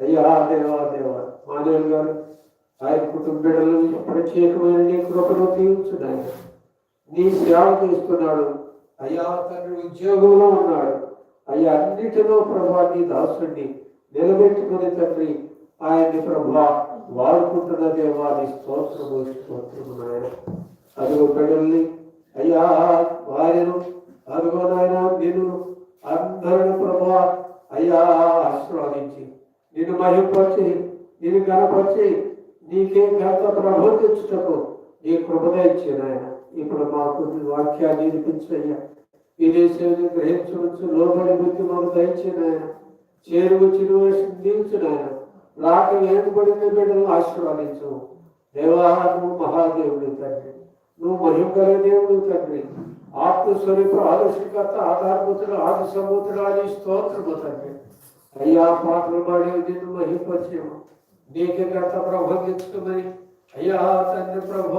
అయ్యా దేవా దేవా. మాదేవి గారు ఆయన కుటుంబ బిడ్డలను ప్రత్యేకమైన నీ కృపను తీర్చున్నాయి నీ సేవ చేస్తున్నాడు. అయ్యా తండ్రి ఉద్యోగంలో ఉన్నాడు. అయ్యా అన్నిటిలో ప్రభా నీ దాసుడిని నిలబెట్టుకుని తండ్రి ఆయన్ని ప్రభా వాడుకుంటున్న దేవా నీ స్తోత్రము స్తోత్రము నాయన. అదిగో బిడ్డల్ని అయ్యా భార్యను అదిగో నాయన నేను అందరిని ప్రభా అయ్యా ఆశీర్వాదించింది నిన్ను మహింపరిచి నిన్ను గణపరిచి నీకే ఘనత ప్రభు తెచ్చుటకు నీ కృపద ఇచ్చాను ఆయన ఇప్పుడు మాకు వాక్యాన్ని వినిపించయ్యా. ఈ దేశాన్ని గ్రహించవచ్చు లోబడి బుద్ధి మాకు దయచేను ఆయన చేరువు చిరువ దించు నాయన. రాక వేడుబడిన బిడ్డలు ఆశీర్వాదించు. దేవా మహాదేవుడు తండ్రి. నువ్వు మహిమగల దేవుడు తండ్రి. ఆత్మస్వరూప ఆదర్శకర్త ఆధారభూతుడు ఆది సమూతుడు అని స్తోత్రము తండ్రి. అయ్యా పాటలు పాడే నిన్ను మహింపచేము నీకు గత ప్రభ తెచ్చుకోమని అయ్యా తండ్రి ప్రభ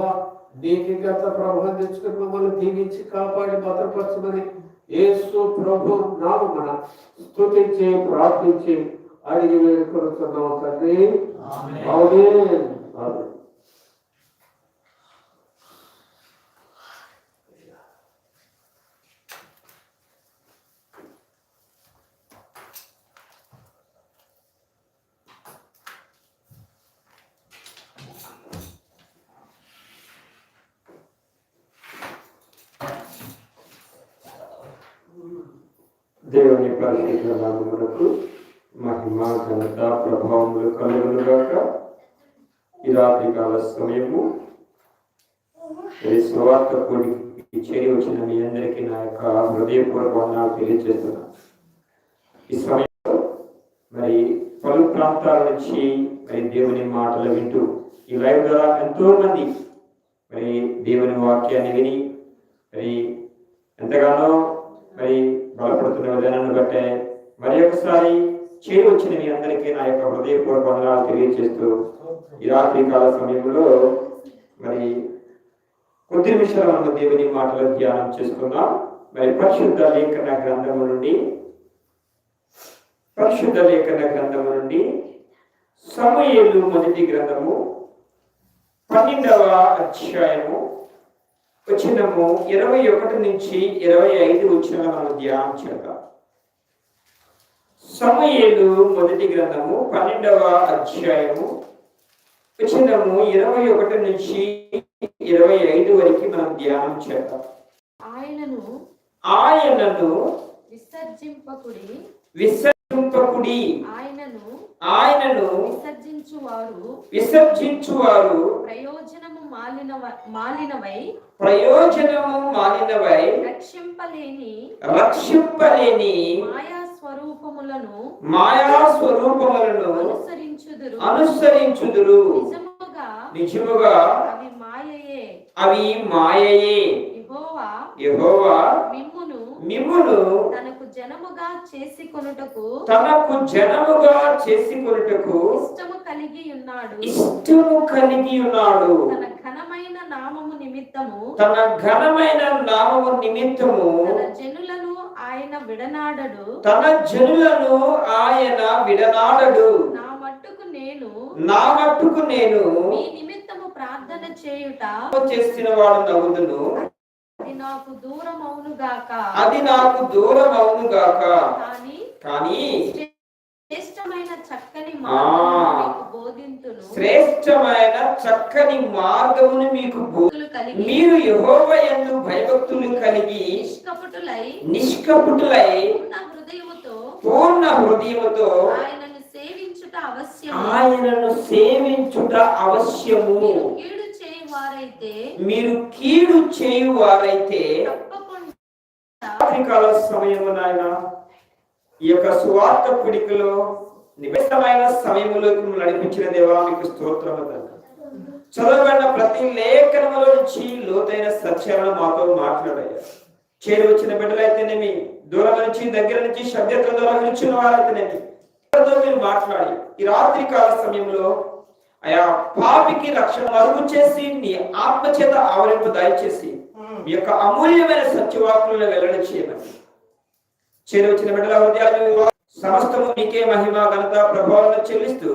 నీకు గత ప్రభ తెచ్చుకుని మమ్మల్ని దీవించి కాపాడి భద్రపరచమని యేసు ప్రభు నామమున స్తుతించి ప్రార్థించి అడిగి వేడుకొనుతున్నాం తండ్రి. ఆమేన్. దేవుని పరిశుద్ధ నామమునకు మహిమ ఘనత ప్రభావములు కలుగునుగాక. ఈ రాత్రి కాల సమయము స్వార్థ కూడి చేరి వచ్చిన మీ అందరికీ నా యొక్క హృదయపూర్వక వందనాలు తెలియజేస్తున్నాను. ఈ సమయంలో మరి పలు ప్రాంతాల నుంచి మరి దేవుని మాటలు వింటూ ఈ లైవ్ ద్వారా ఎంతో మంది మరి దేవుని వాక్యాన్ని విని మరి ఎంతగానో మరి బలపడుతున్న విధానాన్ని బట్టే మరి ఒకసారి చేరి వచ్చిన మీ అందరికీ నా యొక్క హృదయపూర్వక వందనాలు తెలియజేస్తూ ఈ రాత్రి కాల సమయంలో మరి కొద్ది నిమిషాలు మనం దేవుని మాటలు ధ్యానం చేసుకుందాం మరి పరిశుద్ధ లేఖన గ్రంథము నుండి పరిశుద్ధ లేఖన గ్రంథము నుండి సమయలు మొదటి గ్రంథము పన్నెండవ అధ్యాయము వచ్చినము ఇరవై ఒకటి నుంచి ఇరవై ఐదు వచ్చిన మనం ధ్యానం చేద్దాం. సమయలు మొదటి గ్రంథము పన్నెండవ అధ్యాయము వచ్చినము ఇరవై ఒకటి నుంచి ఇరవై ఐదు వరకు మనం ధ్యానం చేద్దాం. ఆయనను ఆయనను విసర్జింపకుడి విసర్జింపకుడి. ఆయనను ఆయనను విసర్జించువారు విసర్జించువారు ప్రయోజనము మాలినవ మాలినవై ప్రయోజనము మాలినవై రక్షింపలేని రక్షింపలేని మాయా స్వరూపములను మాయా స్వరూపములను అనుసరించుదురు. అనుసరించుదురు. నిజముగా నిజముగా అవి మాయయే. అవి మాయయే. యెహోవా యెహోవా మిమ్మును మిమ్మును తనకు జనముగా చేసి కొనుటకు తనకు జనముగా చేసుకొనుటకు ఇష్టము కలిగి ఉన్నాడు. ఇష్టము కలిగి ఉన్నాడు. తన నామము నిమిత్తము తన ఘనమైన నామము నిమిత్తము తన జనులను ఆయన విడనాడడు. తన జనులను ఆయన విడనాడడు. నా మట్టుకు నేను నా మట్టుకు నేను మీ నిమిత్తము ప్రార్థన చేయుట చేసిన వాడు నవ్వుదును అది నాకు దూరం అవునుగాక అది నాకు దూరం అవును గాక. కానీ కానీ శ్రేష్టమైన చక్కని శ్రేష్టమైన చక్కని మార్గమును మీకు మీరు యెహోవ యందు భయభక్తులు కలిగి నిష్కపటులై పూర్ణ హృదయముతో ఆయనను సేవించుట అవశ్యము. ఆయనను సేవించుట అవశ్యము. మీరు కీడు తప్పకుండా రాత్రికాల సమయము నాయన ఈ యొక్క సువార్త పిడికలో నిమిత్తమైన సమయంలోకి మిమ్మల్ని నడిపించిన దేవా మీకు స్తోత్రము చదవబడిన ప్రతి లేఖనముల నుంచి లోతైన సత్యాలను మాతో మాట్లాడయ్యా. చేరి వచ్చిన బిడ్డలైతేనేమి దూరం నుంచి దగ్గర నుంచి శబ్దత్వం ద్వారా వినిచిన వారైతేనేమి. మీరు మాట్లాడి ఈ రాత్రి కాల సమయంలో ఆయా పాపికి రక్షణ మరుగు చేసి నీ ఆత్మ చేత ఆవరింపు దయచేసి మీ యొక్క అమూల్యమైన సత్యవాకులను వెల్లడి చేయమని. చేరి వచ్చిన బిడ్డల హృదయాలు సమస్తము నీకే మహిమ ఘనత ప్రభావాలను చెల్లిస్తూ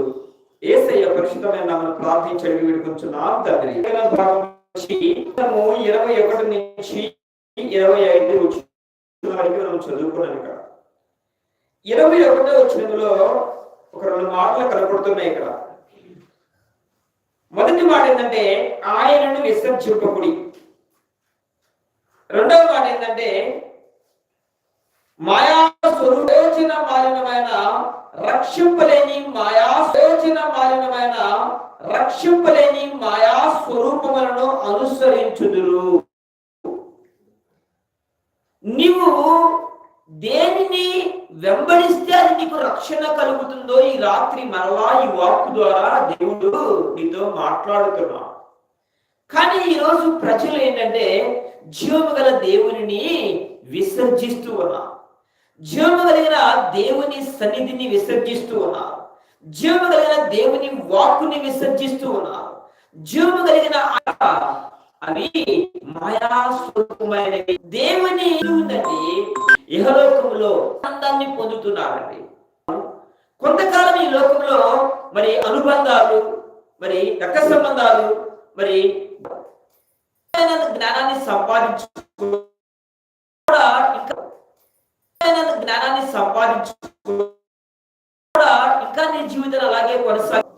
ఏసయ్య పరిశుద్ధమైన నామను ప్రార్థించడి వేడుకుంటున్నాం తండ్రి. లేఖన భాగం నుంచి ఇరవై ఒకటి నుంచి ఇరవై ఐదు వచ్చిన వరకు మనం చదువుకున్నాం ఇక్కడ. ఇరవై ఒకటో వచ్చినందులో ఒక రెండు మాటలు కనపడుతున్నాయి ఇక్కడ. మొదటి మాట ఏంటంటే ఆయనను విసర్జింపకుడి రెండవ మాట ఏంటంటే మాయా స్వరూపేచన మాలినమైన రక్షింపలేని మాయా స్వేచన మాలినమైన రక్షింపలేని మాయా స్వరూపములను అనుసరించుదురు. నీవు దేనిని వెంబడిస్తే అది నీకు రక్షణ కలుగుతుందో ఈ రాత్రి మరలా ఈ వాక్ ద్వారా దేవుడు నీతో మాట్లాడుతున్నా. కానీ ఈరోజు ప్రజలు ఏంటంటే జీవము గల దేవుని విసర్జిస్తూ ఉన్నారు. జీవము కలిగిన దేవుని సన్నిధిని విసర్జిస్తూ ఉన్నారు. జీవము కలిగిన దేవుని వాక్కుని విసర్జిస్తూ ఉన్నారు. జీవము కలిగిన అవి మాయా స్వరూపమైనవి దేవుని ఉందండి ఇహలోకంలో ఆనందాన్ని పొందుతున్నారండి కొంతకాలం ఈ లోకంలో మరి అనుబంధాలు మరి రక్త సంబంధాలు మరి జ్ఞానాన్ని సంపాదించు సంపాదించు ఇంకా నీ జీవితం అలాగే కొనసాగు.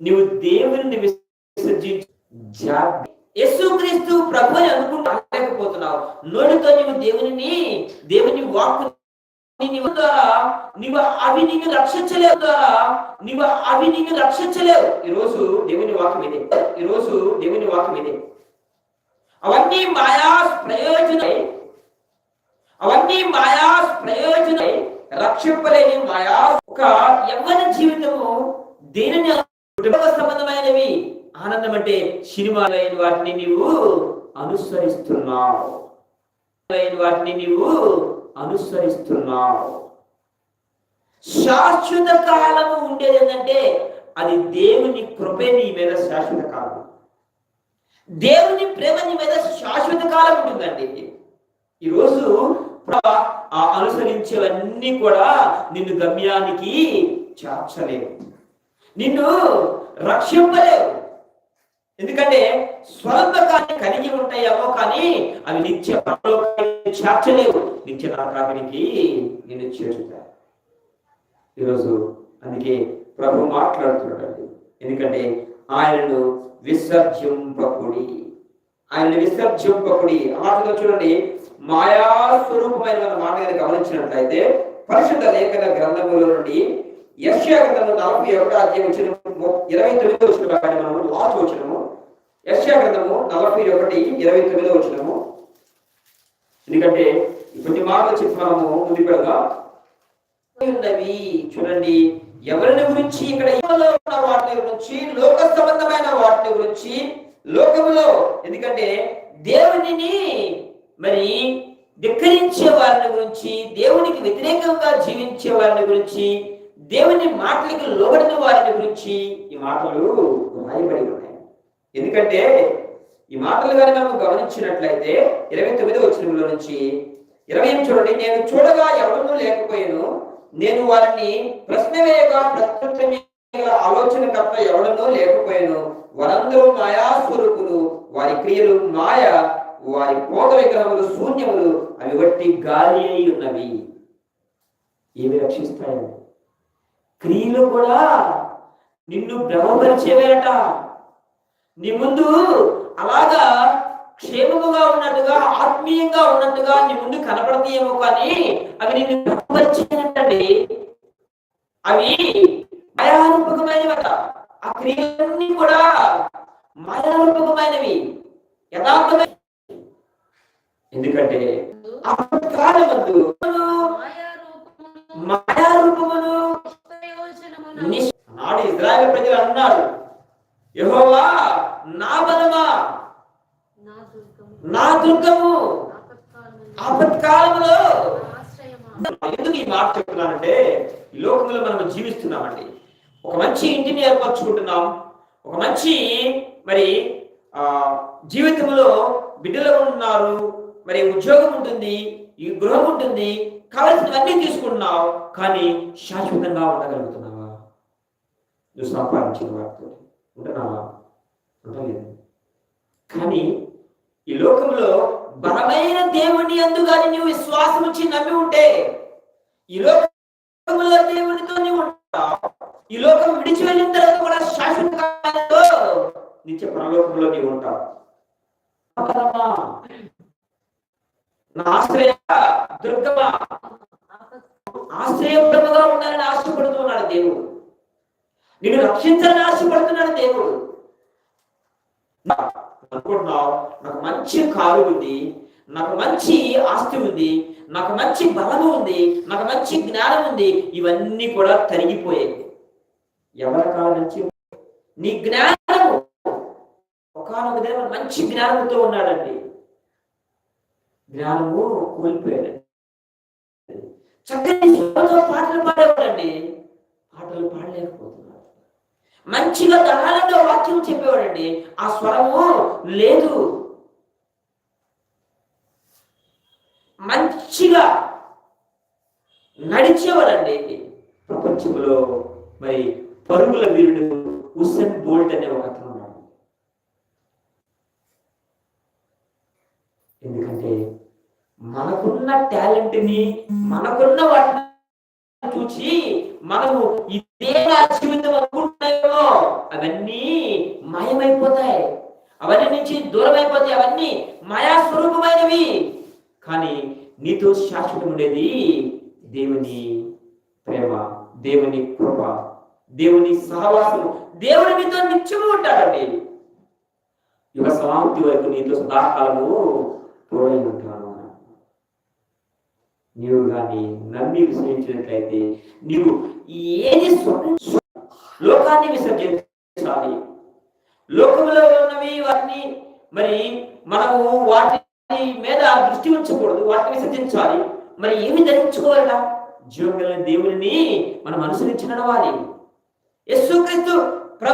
నువ్వు దేవుని విసర్జించు జాగ్రత్త. యేసుక్రీస్తు ప్రభు అని అనుకుంటలేకపోతున్నావు నోటితో నీవు దేవుని దేవుని వాక్కు నీవు ద్వారా నీవు అవి నీవు రక్షించలేవు ద్వారా నీవు అవి నీవు రక్షించలేవు. ఈరోజు దేవుని వాక్యం ఇదే. ఈరోజు దేవుని వాక్యం ఇదే. అవన్నీ మాయా ప్రయోజనం అవన్నీ మాయా ప్రయోజన రక్షింపలేని మాయా. ఒక యవ్వన జీవితము దేనిని కుటుంబ సంబంధమైనవి? ఆనందం అంటే సినిమాలైన వాటిని నీవు అనుసరిస్తున్నావు. వాటిని నీవు అనుసరిస్తున్నావు. శాశ్వత కాలము ఉండేది ఏంటంటే అది దేవుని కృపే నీ మీద శాశ్వత కాలం దేవుని ప్రేమ నీ మీద శాశ్వత కాలం ఉంటుందండి. ఈరోజు ఆ అనుసరించేవన్నీ కూడా నిన్ను గమ్యానికి చేర్చలేవు. నిన్ను రక్షింపలేవు. ఎందుకంటే స్వల్పకాన్ని కలిగి ఉంటాయేమో కానీ అవి నిత్య పరలోకానికి చేర్చలేవు. నిత్య నరకానికి నిన్ను చేరుతాయి ఈరోజు అందుకే ప్రభు మాట్లాడుతున్నాడు ఎందుకంటే ఆయనను విసర్జింపకుడి. ఆయన విసర్జింపకుడి. ఆటలో చూడండి మాయా స్వరూపమైన మన మాట కనుక గమనించినట్లయితే పరిశుద్ధ లేఖన గ్రంథముల నుండి యశ్యా గ్రంథము నలభై ఒకటో అధ్యాయం వచ్చిన ఇరవై తొమ్మిదో వచ్చిన మనము లాస్ట్ వచ్చినము యశ్యా గ్రంథము నలభై ఒకటి ఇరవై తొమ్మిదో వచ్చినము ఎందుకంటే ఇప్పటి కొన్ని మాటలు చెప్పి మనము ముందుకు వెళ్దాం ఉన్నవి చూడండి ఎవరిని గురించి ఇక్కడ ఉన్న వాటిని గురించి లోక సంబంధమైన వాటిని గురించి లోకములో. ఎందుకంటే దేవునిని మరి ధిక్కరించే వారిని గురించి దేవునికి వ్యతిరేకంగా జీవించే వారిని గురించి దేవుని మాటలకి లోబడిన వారిని గురించి ఈ మాటలు రాయబడి ఉన్నాయి. ఎందుకంటే ఈ మాటలు కానీ మనం గమనించినట్లయితే ఇరవై తొమ్మిది వచ్చినంలో నుంచి ఇరవై ఎనిమిది చూడండి నేను చూడగా ఎవరూ లేకపోయాను నేను వారిని ప్రశ్న వేయగా ఆలోచన తప్ప ఆలోచనకర్త ఎవడనో లేకపోయాను. వారందరూ మాయా స్వరూపులు వారి క్రియలు మాయ వారి పోత విగ్రహములు శూన్యములు అవి వట్టి గాలి అయి ఉన్నవి. ఏవి రక్షిస్తాయి క్రియలు కూడా నిన్ను భ్రమపరిచేవేట నీ ముందు అలాగా క్షేమముగా ఉన్నట్టుగా ఆత్మీయంగా ఉన్నట్టుగా నీ ముందు కనపడతాయేమో కానీ అవి నిన్ను భ్రమపరిచేనట్టండి. అవి మాయారూపకమైనవట. ఆ క్రియలన్నీ కూడా మాయారూపకమైనవి. యథార్థమైన ఎందుకంటే అపకాలమందు మాయా మాయారూపమును నాడు ఇజ్రాయల్ ప్రజలు అన్నారు యహోవా నా బలమా? నా దుర్గము? ఆపత్కాలంలో ఎందుకు ఈ మాట చెప్తున్నానంటే ఈ లోకంలో మనం జీవిస్తున్నామండి. ఒక మంచి ఇంటిని ఏర్పరచుకుంటున్నాం. ఒక మంచి మరి ఆ జీవితంలో బిడ్డలు ఉన్నారు. మరి ఉద్యోగం ఉంటుంది ఈ గృహం ఉంటుంది కావలసినవన్నీ తీసుకుంటున్నావు కానీ శాశ్వతంగా ఉండగలుగుతున్నావా? నువ్వు సంపాదించిన వాటితో ఉంటున్నావా? ఉండలేదు కానీ ఈ లోకంలో బలమైన దేవుని అందుగాని నువ్వు విశ్వాసం వచ్చి నమ్మి ఉంటే ఈ లోకంలో దేవునితో నీవు ఉంటావు ఈ లోకం విడిచి వెళ్ళిన తర్వాత కూడా శాశ్వతంగా నిత్య పరలోకంలో నీవు ఉంటావు. ఆశ్రయ దుర్గమ ఆశ్రయప్రదగా ఉండాలని ఆశపడుతున్నాడు దేవుడు. నిన్ను రక్షించాలని ఆశపడుతున్నాడు దేవుడు. అనుకుంటున్నావు? నాకు మంచి కారు ఉంది నాకు మంచి ఆస్తి ఉంది నాకు మంచి బలము ఉంది నాకు మంచి జ్ఞానం ఉంది ఇవన్నీ కూడా తరిగిపోయాయి. ఎవరి కాలం నుంచి? నీ జ్ఞానము. ఒకనొక దేవుడు మంచి జ్ఞానంతో ఉన్నాడండి. జ్ఞానము కోల్పోయాడు. చక్కని పాటలు పాడేవాడండి. పాటలు పాడలేకపోతున్నాడు. మంచిగా దళాలంగా వాక్యం చెప్పేవాడండి. ఆ స్వరము లేదు. మంచిగా నడిచేవాడండి. ప్రపంచంలో మరి పరుగుల వీరుడు హుస్సేన్ బోల్ట్ అనే ఒక అతను ఉన్నాడు. ఎందుకంటే మనకున్న టాలెంట్ని మనకున్న వాటిని చూసి మనము ఇదే నా జీవితం అనుకుంటున్నాయో అవన్నీ మాయమైపోతాయి. అవన్నీ నుంచి దూరం అయిపోతాయి అవన్నీ మాయా స్వరూపమైనవి కానీ నీతో శాశ్వతం ఉండేది దేవుని ప్రేమ దేవుని కృప దేవుని సహవాసము దేవుని నీతో నిత్యము ఉంటాడండి. యుగ సమాప్తి వరకు నీతో సదాకాలము తోడై ఉంటాను. నీవు కానీ నమ్మి విసర్జించినట్లయితే నీవు ఏది లోకాన్ని విసర్జించాలి. లోకంలో ఉన్నవి వాటిని మరి మనము వాటి మీద దృష్టి ఉంచకూడదు వాటిని విసర్జించాలి. మరి ఏమి ధరించుకోవాలట? జీవం దేవుడిని దేవుని మనం అనుసరించి నడవాలి యేసుక్రీస్తు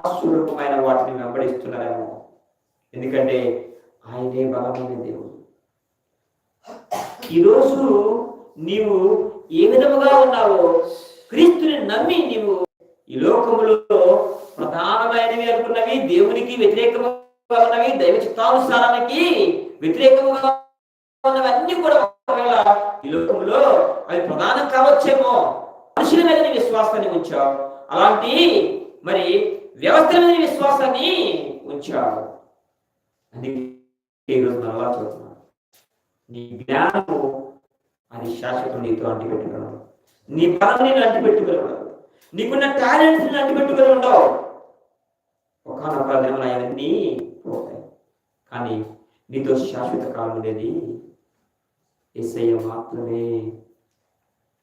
స్వరూపమైన వాటిని వెంబడిస్తున్నారేమో. ఎందుకంటే ఆయనే బలమైన దేవుడు. ఈరోజు నీవు ఏ విధముగా ఉన్నావో క్రీస్తుని నమ్మి నీవు ఈ లోకములో ప్రధానమైనవి అనుకున్నవి దేవునికి వ్యతిరేకముగా ఉన్నవి దైవ చిత్తానుసారానికి వ్యతిరేకముగా ఉన్నవన్నీ కూడా ఒకవేళ ఈ లోకంలో అవి ప్రధానం కావచ్చేమో. మనుషుల మీద నీ విశ్వాసాన్ని ఉంచావు. అలాంటి మరి వ్యవస్థల మీద విశ్వాసాన్ని ఉంచావు. అందుకే ఈరోజు మనం చూస్తున్నాను నీ జ్ఞానము అది శాశ్వతం నీతో అంటిపెట్టుకున్నాడు నీ బలం నేను అంటిపెట్టుకోలేడు నీకున్న టాలెంట్స్ నేను అంటిపెట్టుకుని ఒకనొక దినం అవన్నీ పోతాయి. కానీ నీతో శాశ్వత కాలం ఉండేది ఏసయ్య మాత్రమే.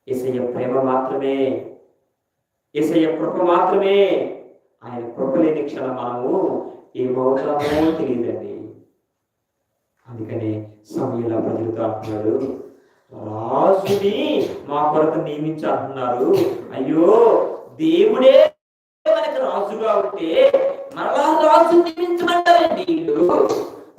ఏసయ్య ప్రేమ మాత్రమే. ఏసయ్య కృప మాత్రమే. ఆయన కృప లేని క్షణం మనము ఏమవుతామో తెలియదండి. అందుకనే సమయంలో ప్రజలతో అంటున్నాడు రాజుని మా కొరకు నియమించి అంటున్నారు అయ్యో దేవుడే మనకు రాజుగా ఉంటే మరలా రాజు నియమించమంటారండి వీళ్ళు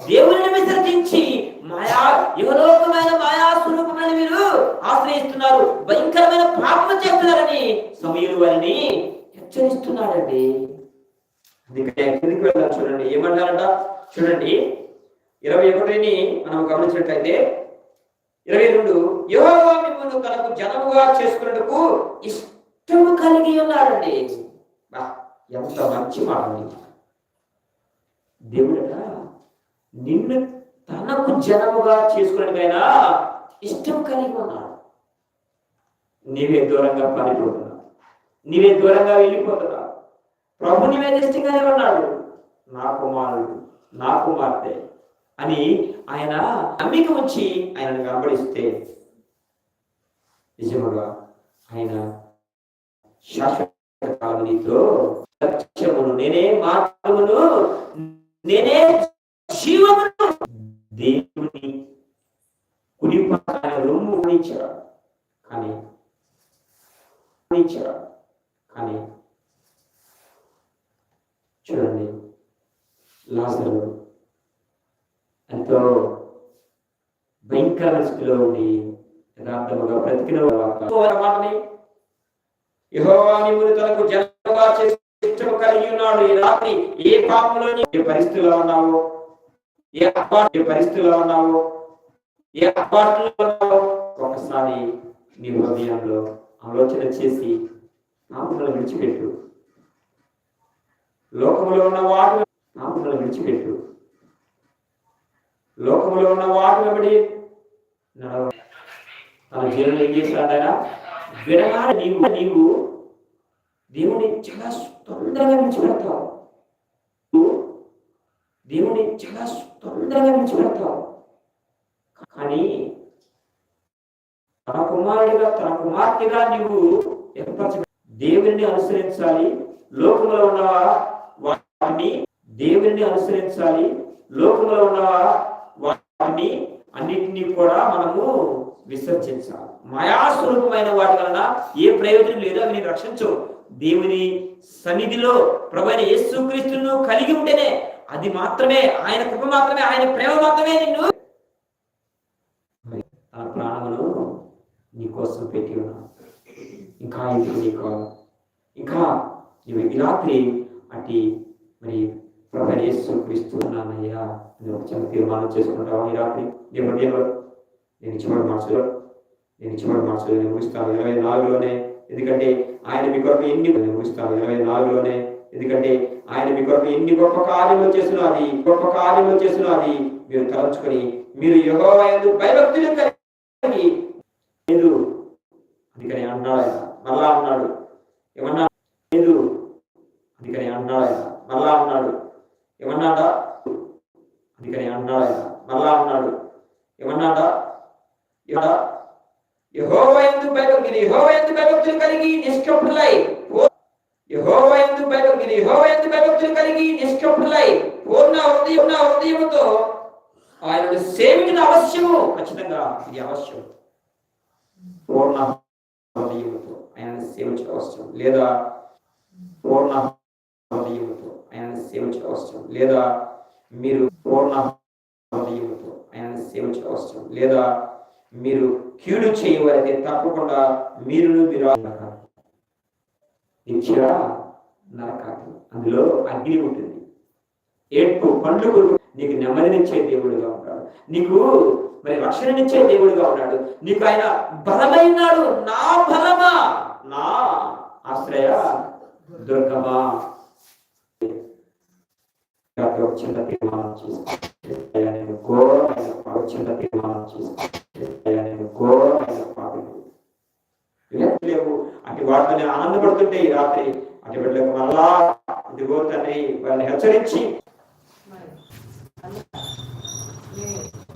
దేవుని విసర్జించి మాయా యువలోకమైన మాయా స్వరూపమైన మీరు ఆశ్రయిస్తున్నారు. భయంకరమైన పాపం చేస్తున్నారని సమయులు వారిని హెచ్చరిస్తున్నాడండి అందుకే కిందికి వెళ్ళాలి చూడండి. ఏమంటారంట? చూడండి. ఇరవై ఒకటిని మనం గమనించినట్లయితే ఇరవై రెండు యెహోవా మిమ్మల్ని తనకు జనముగా చేసుకున్నట్టుకు ఇష్టము కలిగి ఉన్నాడండి. ఎంత మంచి మాట దేవుడట నిన్ను తనకు జనముగా చేసుకున్నట్టుకైనా ఇష్టం కలిగి ఉన్నాడు. నీవే దూరంగా పారిపోతున్నావు నీవే దూరంగా వెళ్ళిపోతున్నా ప్రభు నీవే ఇష్టంగానే ఉన్నాడు. నా కుమారుడు నా కుమార్తె అని ఆయన నమ్మిక ఉంచి ఆయనను కనబడిస్తే నిజముగా ఆయన శాశ్వత కాలం నీతో సత్యమును నేనే మార్గమును నేనే జీవమును దేవుని కుడి పక్కన రొమ్ము ఉంచాడు కానీ ఊహించారు కానీ చూడండి లాజరు ఎంతో భయంకర స్థితిలో ఉండి యథార్థముగా బ్రతికిన వారు మాటని యెహోవా తనకు జనంగా చేసి కలిగి ఉన్నాడు. ఈ రాత్రి ఏ పాపంలో ఏ పరిస్థితిలో ఉన్నావో? ఏ అపా ఏ పరిస్థితిలో ఉన్నావో? ఏ అపార్ట్లో ఉన్నావో? ఒకసారి నీ హృదయంలో ఆలోచన చేసి పాపములను విడిచిపెట్టు. లోకంలో ఉన్న వాటి పాపములను విడిచిపెట్టు. లోకములో ఉన్న వాటిని వెంబడి తన జీవనం ఏం చేశాడు ఆయన? నీవు నీవు దేవుని చాలా తొందరగా విడిచిపెడతావు. దేవుని చాలా తొందరగా విడిచిపెడతావు. కానీ తన కుమారుడిగా తన కుమార్తెగా నీవు ఏర్పరచ దేవుని అనుసరించాలి. లోకంలో ఉన్న వాటిని దేవుని అనుసరించాలి. లోకంలో ఉన్న వాటిని అన్నిటినీ కూడా మనము విసర్జించాలి. మాయాస్వరూపమైన వాటి వలన ఏ ప్రయోజనం లేదు అవి నేను రక్షించవు. దేవుని సన్నిధిలో ప్రభైన యేసుక్రీస్తును కలిగి ఉంటేనే అది మాత్రమే ఆయన కృప మాత్రమే ఆయన ప్రేమ మాత్రమే నిన్ను ఆ ప్రాణమును నీ కోసం పెట్టి ఉన్నాను ఇంకా ఎందుకు నీకు ఇంకా ఈ రాత్రి అటు మరి ప్రభు యేసు క్రీస్తున్నానయ్యా నేను ఒక చిన్న తీర్మానం చేసుకుంటావా ఈ రాత్రి. నీ హృదయంలో నేను చివరి మనసులో నేను చివరి మనసులో నేను ముగిస్తాను. ఇరవై నాలుగులోనే ఎందుకంటే ఆయన మీ కొరకు ఎన్ని నేను ముగిస్తాను. ఇరవై నాలుగులోనే ఎందుకంటే ఆయన మీ కొరకు ఎన్ని గొప్ప కార్యములు చేస్తున్నది గొప్ప కార్యములు చేస్తున్నది మీరు తలంచుకొని మీరు యెహోవా భయభక్తులు కలిగి లేదు. అందుకని అన్నాడు ఆయన. మళ్ళా అన్నాడు. ఏమన్నా లేదు. అందుకని అన్నాడు ఆయన. మళ్ళా అన్నాడు. ఏమన్నాడా? అందుకని అన్నాడు ఆయన. మళ్ళా అన్నాడు. ఏమన్నాడా? ఏమన్నా యహోవయందు యందు భయభక్తులు యెహోవా భయభక్తులు కలిగి నిష్కపటులై. యహోవయందు యందు భయభక్తులు యెహోవా భయభక్తులు కలిగి నిష్కపటులై. పూర్ణ హృదయం పూర్ణ హృదయముతో ఆయనను సేవించిన అవశ్యము ఖచ్చితంగా ఇది అవశ్యం పూర్ణ హృదయంతో ఆయన సేవించడం అవసరం లేదా? పూర్ణ ఆయనను అవసరం. లేదా మీరు పూర్ణ హృదయంతో ఆయనను సేవించడం అవసరం. లేదా మీరు కీడు చేయవలైతే తప్పకుండా మీరును మీరు నిత్య నరకాదు అందులో అగ్ని ఉంటుంది. ఏడ్పు పండ్లు నీకు నెమ్మదినిచ్చే దేవుడుగా ఉంటాడు నీకు మరి రక్షణనిచ్చే దేవుడుగా ఉన్నాడు. నీకు ఆయన బలమైనాడు. నా బలమా? నా ఆశ్రయ దుర్గమా? వచ్చిన ఒక చిన్న తీర్మానం నేను ఘోరమైన పాప తీర్మానం చేసి నేను ఘోరమైన లేవు. అటు వాటితో ఆనందపడుతుంటే ఈ రాత్రి అటు బిడ్డలకు మళ్ళా ఇదిగో తండ్రి వారిని హెచ్చరించి